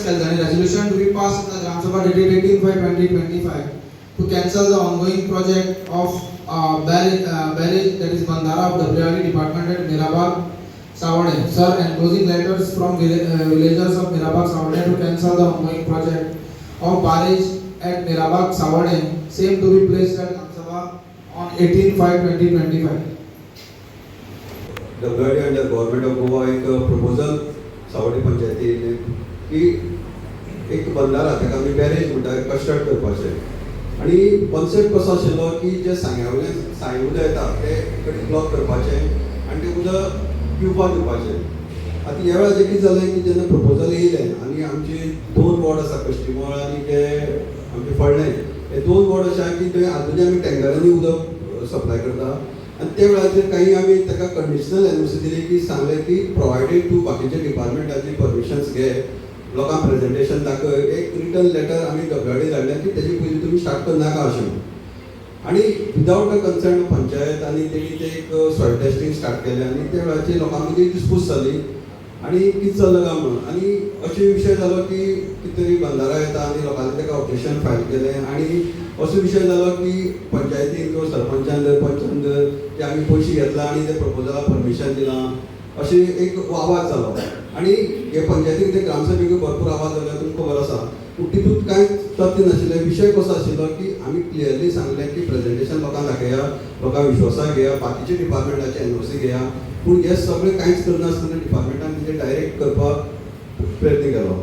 resolution to be passed in the Gram Sabha dated 18 by 2025 to cancel the ongoing project of uh, barrage, uh, barrage that is Bandara of WRD department at Mirabag, Savade. Sir, enclosing letters from vill- uh, villagers of Mirabag, Savade to cancel the ongoing project of barrage at Mirabag, Savade. Same to be placed at Gram Sabha on 18 by 2025. गंगाडी and the government of Goa एक proposal सावड्डी पंचायतीन की एक बंदारा ताका आमी barrage म्हणटा custard करपाचें आनी concept कसो आशिल्लो की जे सांग्यावयल्यान साय उदक येता ते कडेन ब्लॉक करपाचें आनी तें उदक पिवपाक दिवपाचें आतां ह्या वेळार कितें जालें की जेन्ना प्रपोजल येयलें आनी आमचे दोन वॉर्ड आसा कश्टीमळ आनी ते आमचे फळणें हे दोन वॉर्ड अशे आहा की थंय आजूनय आमी टँकरांनी उदक सप्लाय करता. आनी त्या वेळाचेर काही आमी ताका कंडिशनल एनओसी दिली की सांगलें की प्रोवायडेड टू बाकीचे डिपार्टमेंटाची परमिशन्स घे. लोकांक प्रेझेंटेशन दाखय एक रिटर्न लेटर आमी डब्ल्यूआयडी धाडलें की तेजे पयलीं तुमी स्टार्ट करनाका अशें. आणि विदाउट अ कन्सर्न पंचायत आणि तेणी ते एक सॉयल टेस्टिंग स्टार्ट केलें. आनी त्या वेळाचेर लोकां मदीं दिसपूस जाली आणि कितें चल्लां काय म्हणून. आणि अशें विशय जालो की कितें तरी बंदारा येता आनी लोकांनी ताका ऑपरेशन फायल केलें आणि असो विशय जालो की पंचायतीन किंवा सरपंचान जर पंचान जर ते आमी पयशे घेतला आनी ते प्रपोजला परमिशन दिलां अशें एक आवाज जालो आणि हे पंचायतीन ते ग्रामसभेक भरपूर आवाज जाल्यार तुमकां खबर आसा तितूत कांय तथ्य नाशिल्लें विशय कसो आशिल्लो की आमी क्लियरली सांगलें की प्रेजेंटेशन लोकांक दाखया लोकांक विश्वासाक घेया बाकीचे डिपार्टमेंटाचे एनओसी घेया पूण हे सगळें कांयच करनासतना डिपार्टमेंटान तेजें डायरेक्ट करपाक प्रयत्न केलो.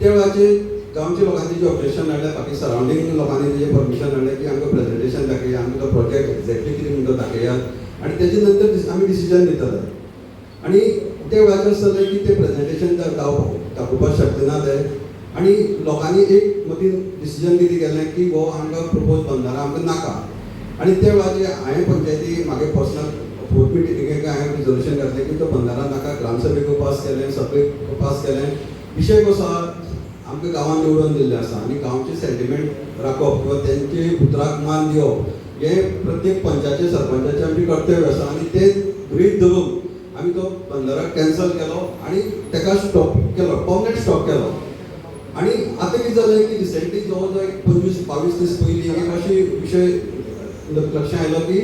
त्या वेळाचेर गांवच्या लोकांनी जे ऑब्जेक्शन हाडलें बाकी सरावंडींग लोकांनी जे परमिशन हाडलें की आमकां प्रेजेंटेशन दाखया आमकां तो प्रोजेक्ट एक्झॅक्टली कितें म्हणटा दाखयात आनी तेजे नंतर आमी डिसिजन दितले आणि त्या वेळाचेर जालें की ते प्रेजेंटेशन दाखोवपाक शकले ना ते आणि लोकांनी एक मतीन डिसिजन कितें केलें की हो आमकां प्रपोज बंदारा आमकां नाका. आणि त्या वेळाचेर हांवें पंचायती म्हागे पर्सनल फोर्थ मिटिंगेक हांवें रिजोल्युशन घातलें की तो बंदारा नाका ग्रामसभेक पास केलें सगळें पास केलें विशय कसो आहा आमकां गांवांत निवडून दिल्लें आसा आनी गांवचे सेंटिमेंट राखप किंवा तेंचे उतराक मान दिवप हें प्रत्येक पंचायचे सरपंचाचें आमचें कर्तव्य आसा आनी तें गृहीत धरून आमी तो बंदाराक कॅन्सल केलो आनी ताका स्टॉप केलो पर्मनंट स्टॉप केलो. आणि आता कितें जालें की रिसेंटली जवळजवळ एक पंचवीस बावीस दीस पयलीं एक अशी विशय लक्षात आयलो की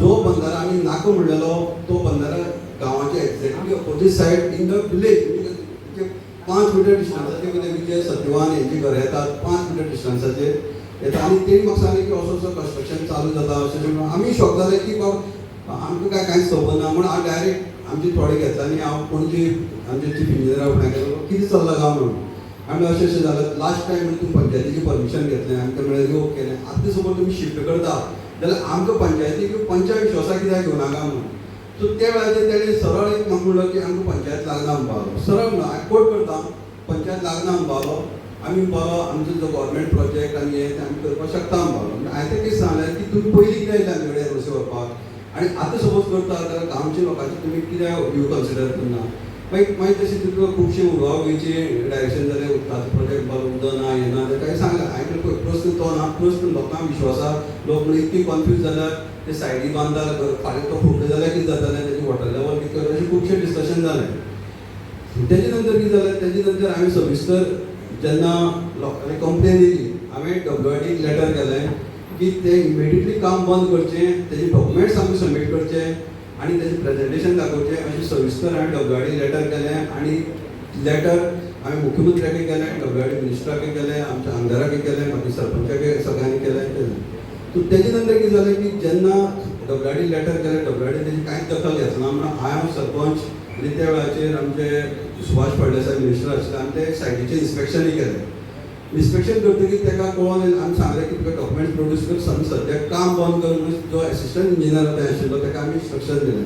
जो बंदारा आमी नाको म्हणलेलो तो बंदारा गावाच्या exactly opposite side in the village म्हणजे पांच मिटर डिस्टन्साचे कितें विजय सत्यवान हेंची घरां येतात पांच मिटर डिस्टन्साचेर येता आनी तेणी म्हाका सांगलें की असो असो कन्स्ट्रक्शन चालू जाता अशें म्हणून आमी शॉक जाले की बाबा आमकां काय कांयच खबर ना म्हणून हांव डायरेक्ट आमचे थोडे घेतला आनी हांव पणजे आमचे चीफ इंजिनियरा फुड्यान गेलो कितें चल्लां गांव म्हणून. आमी अशें अशें जालें लास्ट टायम म्हणून तूं पंचायतीची परमिशन घेतलें आमकां ते म्हळ्यार योग केलें आतां समज तुमी शिफ्ट करता. जाल्यार आमकां पंचायतीक पंचायत विश्वासा कित्याक घेवनाका म्हणून. सो त्या वेळाचेर तेणें सरळ एक म्हाका म्हणलो की आमकां पंचायत लागना म्हणपालो सरळ म्हणलो हांवें कोट करता पंचायत लागना म्हणपालो आमी बाबा आमचो जो गव्हर्मेंट प्रोजेक्ट आनी हें तें आमी करपाक शकता म्हणपालो हांवें तें कितें सांगलें की तुमी पयलीं कितें येयलें आमचे कडेन एनओसी व्हरपाक आनी आतां सपोज करता जाल्यार गांवच्या लोकांचे तुमी कित्याक व्यू कन्सिडर करना मागीर मागीर तशें तितून खुबशे उडवावचे डायरेक्शन जालें उदकाचो प्रोजेक्ट बाबा उदक ना हें ना तें कांय सांगलें हांवें पळय प्रस्न तो ना प्रस्न लोकांक विश्वासा लोक म्हणून इतकी कन्फ्यूज जाल्यार ते सायडी बांदता फाल्यां तो फुडलो जाल्यार कितें जातालें तेजे वॉटर लेवल कितें करता अशें खुबशें डिस्कशन जालें तेजे नंतर कितें जालें तेजे नंतर हांवें सविस्तर जेन्ना लोकांनी कंप्लेन दिली हांवें डब्ल्यूआयडीक लॅटर केलें की ते इमिडियटली काम बंद करचें तेजे डॉक्युमेंट्स आमकां सबमीट करचे. आनी त्याचे प्रेझेंटेशन दाखोवचें अशें सविस्तर हांवें डब्ल्यूआयडी लेटर केलें. आनी लेटर हांवें मुख्यमंत्र्याकय केलें डब्ल्यूआयडी मिनिस्टराकय केलें आमच्या आमदाराकय केलें मागीर सरपंचाकय सगळ्यांनी केलें. केलें सो तेजे नंतर कितें जालें की जेन्ना डब्ल्यूआयडी लेटर केलें डब्ल्यूआयडी तेजी कांयच दखल घेतना म्हणून हांव सरपंच आनी त्या वेळाचेर आमचे सुभाष फळदेसाय मिनिस्टर आसले आनी ते सायटीचें इन्स्पेक्शनय केलें. इन्स्पेक्शन करतकीर ताका कळोन आमी सांगलें की तुका डॉक्युमेंट प्रोड्यूस कर आमी सद्याक काम बंद कर जो एसिस्टंट इंजिनियर थंय आशिल्लो ताका आमी इन्स्ट्रक्शन दिलें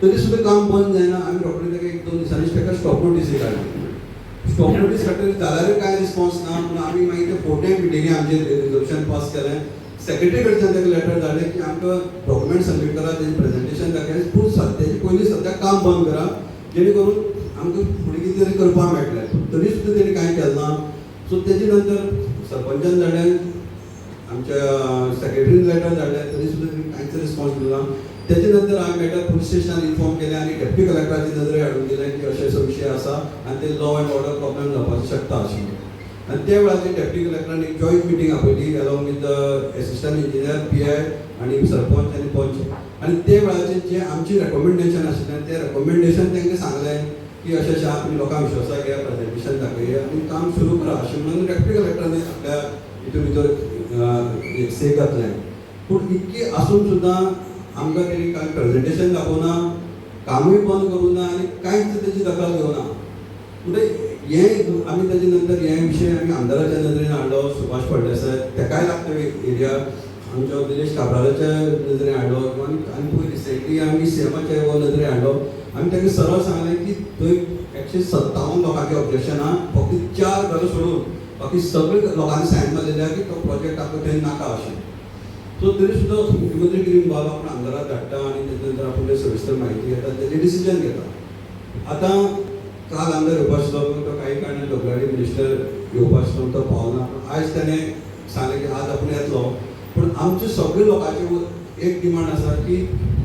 तरी सुद्दां काम बंद जायना आमी रोखडें ताका एक दोन दिसांनी ताका स्टॉप नोटीस काडली स्टॉप नोटीस काडटकीर जाल्यारूय कांय रिस्पॉन्स ना म्हणून आमी मागीर ते फोटे मिटिंगे आमचे रिजोल्युशन पास केलें सेक्रेटरी कडच्यान ताका लेटर धाडलें की आमकां डॉक्युमेंट सबमीट करा तेजें प्रेझेंटेशन दाखय पूण सद्याचे पयलीं सद्याक काम बंद करा जेणे करून आमकां फुडें कितें तरी करपाक मेळटलें तरी सुद्दां तेणी कांय केलें ना सो तेजे नंतर सरपंचान धाडलें आमच्या सेक्रेटरीन लेटर धाडल्या तरी सुद्दां कांयच रिस्पॉन्स दिला ना नंतर हांवें मॅटर पुलीस स्टेशनान इन्फॉर्म केलें आनी डेप्टी कलेक्टराचे नदरे हाडून दिलें की अशें असो विशय आसा आनी ते लॉ अँड ऑर्डर प्रॉब्लेम जावपाक शकता अशें. आनी त्या वेळाचेर डेप्टी कलेक्टरान एक joint meeting आपयली along with the assistant engineer P I आनी सरपंच आनी पंच आनी ते वेळाचेर जे आमची रेकमेंडेशन आशिल्लें तें रेकमेंडेशन तांकां सांगलें. की अशें अशें आहा लोकांक विश्वासाक घ्या प्रेजेंटेशन दाखया आनी काम सुरू करा. अशें म्हणून प्रॅक्टिकल एक्टरांनी आपल्या हितून भितर से घातलें पूण इतकी आसून सुद्दां आमकां तेणी कांय प्रेजेंटेशन दाखोवना कामूय बंद करूना आनी कांयच तेजी दखल घेवना म्हणजे हे आमी तेजे नंतर हे विशय आमी आमदाराच्या नदरेन हाडलो सुभाष फळदेसाय तेकाय लागता एरिया आमच्या दिनेश काब्रालाच्या नजरे हाडलो आनी आनी पयर रिसेंटली आमी सीएमाच्या हो नजरे हाडलो आमी ताका सरळ सांगलें की थंय एकशे सत्तावन लोकांचे ऑब्जेक्शन आहा फक्त चार घरां सोडून बाकी सगळे लोकांनी सायन मारलेले की तो प्रोजेक्ट आतां थंय नाका अशें सो तरी सुद्दां मुख्यमंत्री कितें म्हणपाक आपण आमदारात धाडटा आनी तेजे नंतर आपण सविस्तर म्हायती घेता तेजें डिसिजन घेता आतां काल आमदार येवपा आशिल्लो पूण तो काही कारणान डोगराडी मिनिस्टर येवपा आशिल्लो तो पावना आयज ताणें सांगलें की आज आपूण येतलो पूण आमचे सगळे लोकांचे एक डिमांड आसा की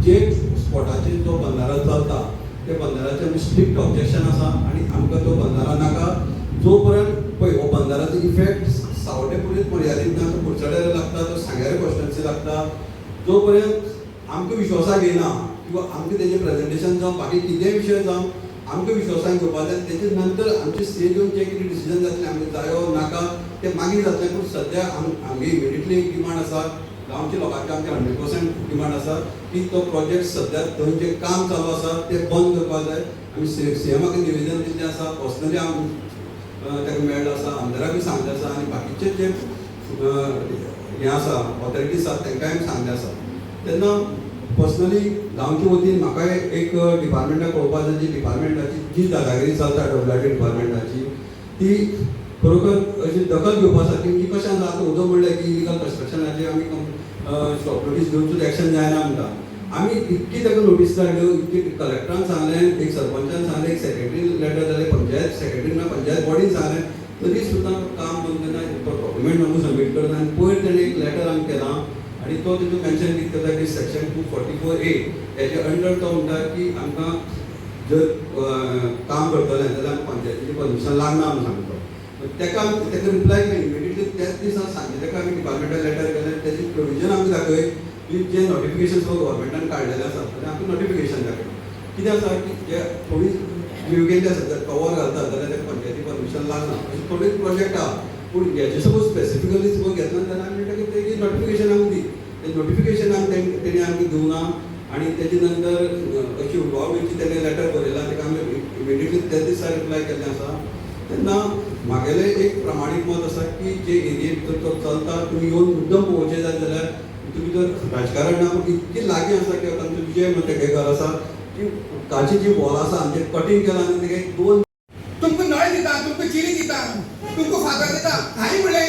जे स्पॉटाचेर जो बंधारो चलता त्या बंधाराचें आमी स्ट्रिक्ट ऑब्जेक्शन आसा आनी आमकां तो बंधारो नाका. जो पर्यंत पळय हो बंधाराचो इफेक्ट सावटे पुरीत मर्यादीत ना तो कुडचड्यार लागता तो सांग्यारे कॉन्स्टिट्युन्सी लागता. जो पर्यंत आमकां विश्वासाक येना किंवां आमकां तेजें प्रेजेंटेशन जावं बाकी कितेंय विशय जावं आमकां विश्वासान घेवपाक जाय तेजे नंतर आमचे स्टेज येवन जे कितें डिसिजन जातले आमकां जायो नाका तें मागीर जातले पूण सद्या आम आमगे इमिडियटली एक डिमांड आसा गांवच्या लोकांचे आमचे हंड्रेड पर्संट डिमांड आसा की तो प्रोजेक्ट सद्या थंय जें काम चालू आसा तें बंद करपाक जाय आमी सीएमाक निवेदन दिल्लें आसा पर्सनली हांव ताका मेळ्ळो आसा बी सांगलें आसा आनी बाकीचे जे हें आसा ऑथॉरिटीज आसा तांकांय आमी सांगलें आसा तेन्ना पर्सनली गांवचे वतीन म्हाका एक डिपार्टमेंटाक कळोवपाक जाय जी डिपार्टमेंटाची जी दादागिरी चलता डब्ल्यूआरटी डिपार्टमेंटाची ती खरोखर अशी दखल घेवपा सारकी म्हणजे कशें आसा आतां उदक म्हणलें की इलिगल कन्स्ट्रक्शनाचेर आमी स्टॉप नोटीस घेवन सुद्दां एक्शन जायना म्हणटा. आमी इतकी ताका नोटीस धाडल्यो इतकी कलेक्टरान सांगलें एक सरपंचान सांगलें एक सेक्रेटरी लेटर जालें पंचायत सेक्रेटरी ना पंचायत बॉडीन सांगलें तरी सुद्दां काम बंद तेन्ना डॉक्युमेंट आमी सबमीट करता आनी पयर तेणें एक लेटर आमकां केलां. आनी तो तितून मेन्शन कित करता की section two forty four A त्याचे अंडर तो म्हणटा की आमकां जर काम करतलें जाल्यार आमकां पंचायतीचें परमिशन लागना म्हणून सांगतो. तेका आमी तेका रिप्लाय केली इमिडियटली त्याच दिसा सांगिल्ले तेका आमी डिपार्टमेंटाक लॅटर केलें तेजी प्रोविजन आमकां दाखय की जे नोटिफिकेशन गव्हर्मेंटान काडलेलें आसा तें आमकां नोटिफिकेशन दाखय कितें आसा की जे थोडी विकेंडी आसा जर कवर घालता जाल्यार तेका पंचायती परमिशन लागना अशें थोडे प्रोजेक्ट आहा. पूण हेजे सपोज स्पेसिफिकली सपोज घेतना तेन्ना आमी म्हणटा की तेजी नोटिफिकेशन आमकां दी तें नोटिफिकेशन आमी तें- तेणी आमकां दिवना आनी तेजे नंतर अशी उडवावणीची तेणें लेटर बरयला तेका आमी इमिडियटली त्या दिसा रिप्लाय केल्लें आसा तेन्ना म्हागेलें एक प्रमाणीक मत आसा की जे एरिये भितर तो चलता तुमी येवन मुद्दम पळोवचें जाय जाल्यार तुमी जर राजकारण ना इतकी लागीं आसा की आतां आमचो विजय घर आसा की ताची जी वॉल आसा जे कटींग केलां आनी तेका एक दोन तुमकां नळ दिता तुमकां चिली दिता तुमकां फातर दिता हांवें म्हणलें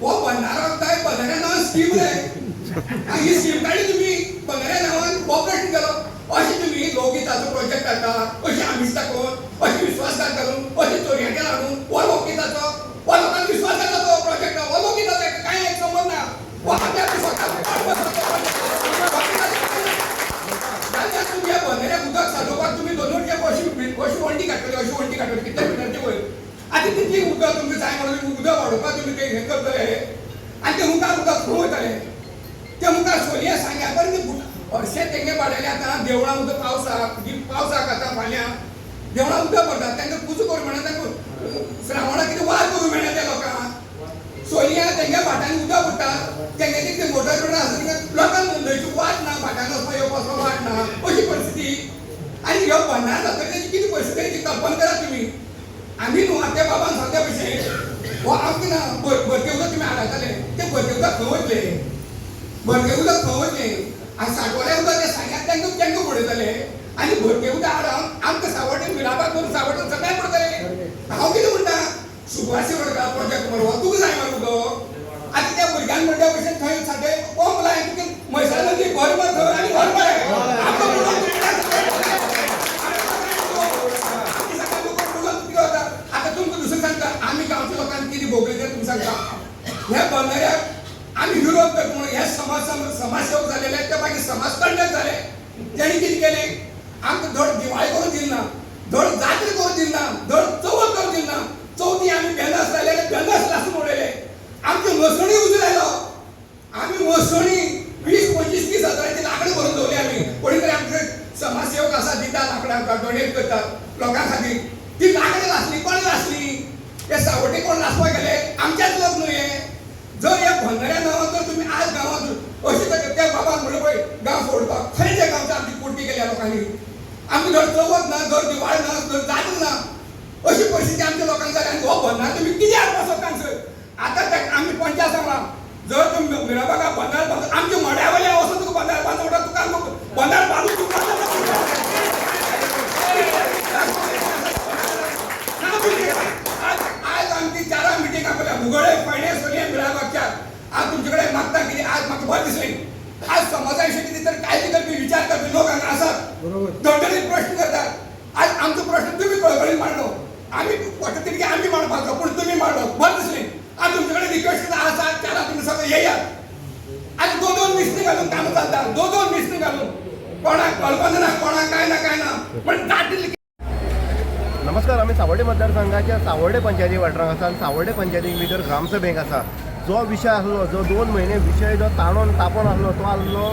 हो भंडारो काय बंधाऱ्या नांवान स्कीम रे आनी ही स्कीम काडली तुमी बंधाऱ्या नांवान कॉपरेट करप अशें तुमी लोकहिताचो प्रोजेक्ट हाडटा अशें आमीच दाखोवन अशें विश्वासघात घालून अशें चोरयांचेर हाडून हो लोकहिताचो हो लोकांक विश्वास जाता तो प्रोजेक्ट हो लोकहिताचो कांय एक संबंद ना हो आमच्या स्वता जाल्यार तुमी ह्या बंधाऱ्याक उदक साठोवपाक तुमी दोन वटचे अशी अशी वंटी काडटली अशी वंटी काडटली कितले मिटरचे वयर आतां तितली उदक तुमकां जाय म्हणून उदक वाडोवपाक तुमी ते हें करतले आनी ते मुखार मुखार खंय वयतले ते मुखार सोलया सांग्या पर्यंत हरशे तेंगे पडलेले आतां देवळां उदक पावसाक जी पावसाक आतां फाल्यां देवळां उदक पडटा तांकां पुजो करूं म्हणा तांकां श्रावणाक कितें वार करूं मेळना त्या लोकांक सोलयां तेंगे फाटांनी उदक पडटा तेंगे कितें मोटर रोड आसा तिका लोकांक न्हंयची वाट ना फाटांक वचपा येवपाचो वाट ना अशी परिस्थिती. आनी ह्यो भन्नाट जातकीर तेची कितें परिस्थिती ती कल्पना करा तुमी आमी न्हू आत्या बाबान सांगल्या भशेन हो आमकां ना भर- भरते उदक तुमी हाडटाले ते भरते उदक खंय वतले भरते उदक खंय वतले आनी साठवलें उदक ते सांग्यात तांकां तांकां पडयतले आनी भरते उदक हाडून आमकां सावड्डे मिलापाक करून सावड्डे सगळ्यांक पडतले हांव कितें म्हणटा सुभाष वडका प्रोजेक्ट मरो तुका जाय मरो उदक आतां त्या भुरग्यांक म्हणटा भशेन थंय साठे पंप लाय तुका म्हैसाळ नदी भर मार थंय आनी भर मार आमकां म्हणून आमी सगळे लोक म्हणून कितें जाता आतां तुमकां दुसरें सांगता आमी गांवच्या लोकांक कितें भोगलें तें तुमकां सांगता ह्या बंधाऱ्याक आमी विरोध करता म्हणून हे समाज समाज सेवक जालेले ते मागीर समाज कंडक्ट जाले समाजसेवक आसा दिता लाकडां डोनेट करतात लोकां खातीर ती लाकडां लासली कोण लासली हे सावटे कोण लासपाक गेले आमचेच लोक न्हू हे जर हे भंडाऱ्या नांवान जर तुम्ही आज गांवांत अशें तर त्या बाबाक म्हणून पळय गांव फोडपाक खंयच्या गांवच्या आमची पोटी केल्या लोकांनी आमची घर चवथ ना घर दिवाळ ना घर जागून ना. अशी परिस्थिती आमच्या लोकांक जाली आनी हो भंडार तुम्ही कित्याक बसत तांचो आतां ते आमी पंचायत सांगला जर तुम्ही मिराबागा बंदार बांद आमचे मड्या वयल्या वचून तुका बंदार बांदूं तुका आमकां बंदार बांदून तुका आज आमची चारा मिटींग आपल्या भुगोळे फायणे सगळे मिराबागच्या. आज तुमचे कडेन मागता कितें दंडनीत प्रश्न करतात. आज आमचो प्रश्न तुम्ही कळकळीत मांडलो. आम्ही वाटत तितके आम्ही मांडपाचो पूण तुम्ही मांडलो बरें दिसलें आज तुमचे कडेन रिक्वेस्ट आसा चारा तुमी सगळे येयात आज दोन दोन मिस्त्री घालून काम चालता दोन दोन मिस्त्री घालून. कोणाक कल्पना ना कोणाक काय ना काय ना. पण दाटिल्ली नमस्कार आमी सावर्डे मतदारसंघाच्या सावर्डे पंचायती वाठारांत आसा सावर्डे पंचायती भितर ग्रामसभेक आसा जो विशय आसलो जो दोन म्हयने विशय जो ताणून तापोन आसलो तो आसलो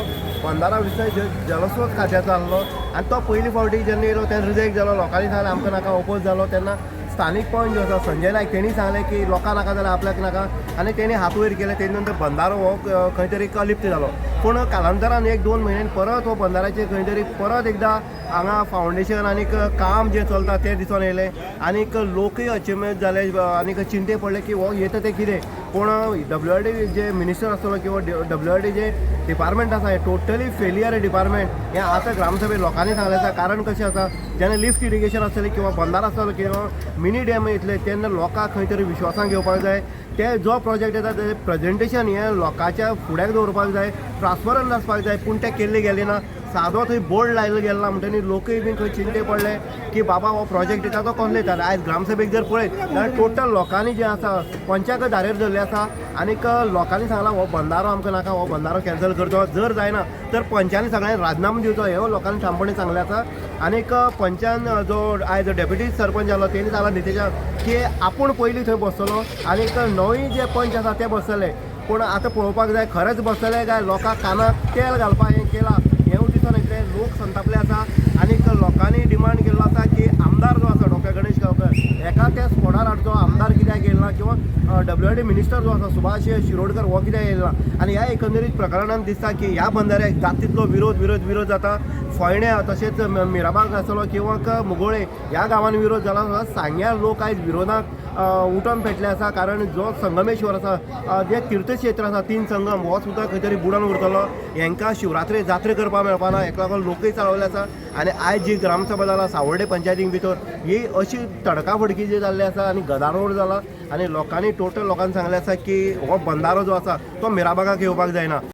बंदारा विशय जलस्रोत खात्याचो आसलो आनी तो पयलीं फावटी जेन्ना येयलो तेन्ना रिजेक्ट जालो लोकांनी सांगलें आमकां नाका ओपोज जालो तेन्ना स्थानीक पॉयंट जो आसा संजय नायक तेणी सांगलें की लोकां नाका जाल्यार आपल्याक नाका. आनी तेणी हात वयर केलें तेजे नंतर बंदारो हो खंय तरी कलिप्त जालो पूण कालांतरान एक दोन म्हयन्यान परत हो बंदाराचेर खंय तरी परत एकदां हांगा फावंडेशन आनीक काम जें चलता तें दिसून येयलें आनीक लोकय अचिवमेंट जाले आनीक चिंते पडले की हो येता तें कितें? पूण W R D J minister आसतलो किंवा W R D J department आसा हें टोटली फेलियर डिपार्टमेंट हें आतां ग्रामसभे लोकांनी सांगलें आसा कारण कशें आसा जेन्ना लिफ्ट इरिगेशन आसतलें किंवा बंदार आसतलो किंवा मिनी डॅम येतले तेन्ना लोकांक खंय तरी विश्वासान घेवपाक जाय ते जो प्रोजेक्ट येता ते प्रेजेंटेशन हें लोकांच्या फुड्याक दवरपाक जाय. ट्रान्सपरंट आसपाक जाय पूण तें केल्लें गेलें ना सादो थंय बोर्ड लायलो गेलो ना म्हणटनी लोकय बीन खंय चिंते पडले की बाबा हो प्रोजेक्ट येता तो कोण येता आयज ग्रामसभेक जर पळयत जाल्यार टोटल लोकांनी जे आसा पंचाक धारेर धरले आसा आनीक लोकांनी सांगला हो बंदारो आमकां नाका हो बंदारो कॅन्सल करचो जर जायना तर पंचानी सगळ्यांनी राजिनामो दिवचो हे हो, लोकांनी ठामपणे सांगले आसा आनीक पंचान जो आयज डेप्युटी सरपंच जालो तेणी सांगला नितेशा की आपूण पयलीं थंय बसतलो आनीक नवी जे पंच आसा ते बसतले पूण आतां पळोवपाक जाय खरेंच बसतले काय? लोकांक कानाक तेल घालपाक हें केलां. हेंवूय दिसून येतलें लोक संतापले आसा आनी लोकांनी डिमांड केल्लो आसा की आमदार जो आसा डॉक्टर गणेश गांवकर एका त्या स्पोटार हाडचो आमदार कित्याक येयला किंवा डब्ल्यू आर डी मिनिस्टर जो आसा सुभाष शिरोडकर हो कितें येयला आनी ह्या एकंदरीत प्रकरणान दिसता की ह्या बंदाऱ्याक जात तितलो विरोध विरोध विरोध जाता फोंड्या तशेंच मिराबाग आसतलो किंवा मुगोळे ह्या गांवांनी विरोध जाला सुद्दां सांग्या लोक आयज विरोधाक उठोन पेटले आसा कारण जो संगमेश्वर आसा जे तीर्थक्षेत्र आसा तीन संगम हो सुद्दां खंय तरी बुडोवन उरतलो. हेंकां शिवरात्री जात्रा करपाक मेळपाना हेका लागून लोकय चालवले आसा आनी आयज जी ग्रामसभा जाला सावर्डे पंचायतीक भितर ही अशी तडकाफडकी जी जाल्ली आसा आनी गदारोळ जाला आनी लोकांनी टोटल लोकांनी सांगलें आसा की हो बंदारो जो आसा तो मिराबागाक येवपाक जायना